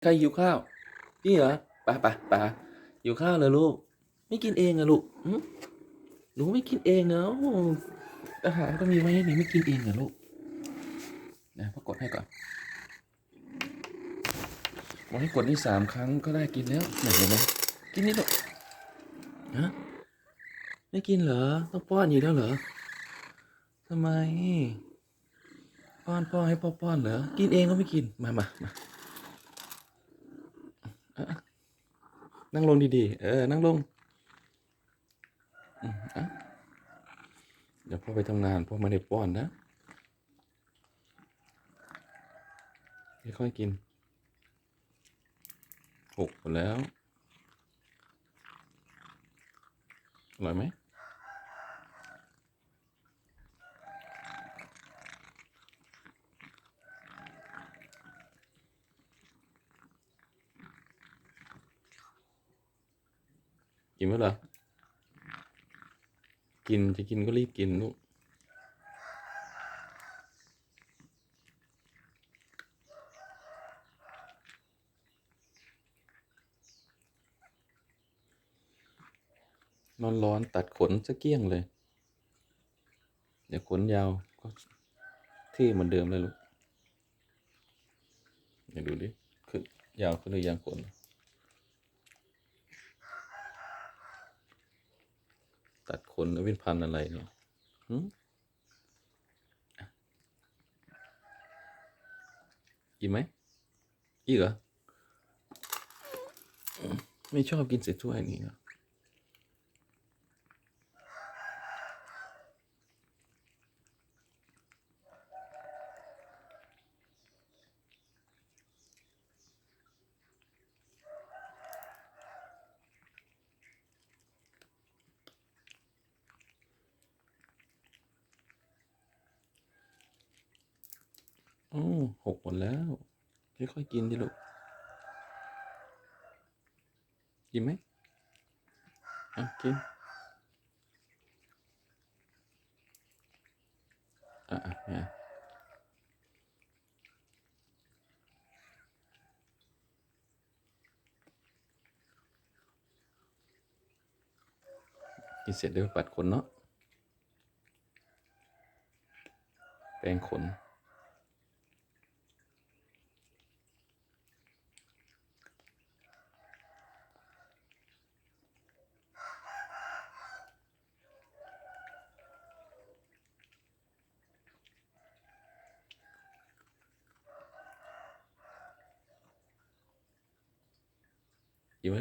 ใครหิวข้าวนี่เหรอไปไปไปหิวข้าวเลยลูก ไม่กินเองอะลูกหนูไม่กินเองเนอะโอ้อาหารก็มีไว้ให้หนูไม่กินเองเหรอลูก นะพ่อกดให้ก่อนบอกให้กดนี่สามครั้งก็ได้กินแล้วไหนเห็นไหมกินนี่ลูกฮะไม่กินเหรอ ต้องป้อนอยู่แล้วเหรอทำไม ป้อนพ่อนให้พ่อป้อนเหรอ กินเองก็ไม่กิน มามามาอะอะ นั่งลงดีๆ เออ นั่งลงอะเดี๋ยวพ่อไปทำงานพ่อมาได้ป้อนนะค่อยๆกินหกแล้วอร่อยไหม กินไหมเหรอกินจะกินก็รีบกินลูกนอนร้อนตัดขนซะเกี้ยงเลย เดี๋ยวขนยาวก็เที่เหมือนเดิมเลยลูกเดี๋ยวดูดิคือยาวขึ้นหรือยังขน ตัดขนแล้วเป็นพันอะไรเนี่ยอะกินไหมอีกเหรอ ไม่ชอบกินเศษถ้วยนี่เห อโอ้หกหมดแล้วค่อยๆกินดิลูก กินไหมอะกิน อะอะเนี่ยกินเสร็จเดี๋ยวปัดขนเนาะแปรงขน อยู่ไ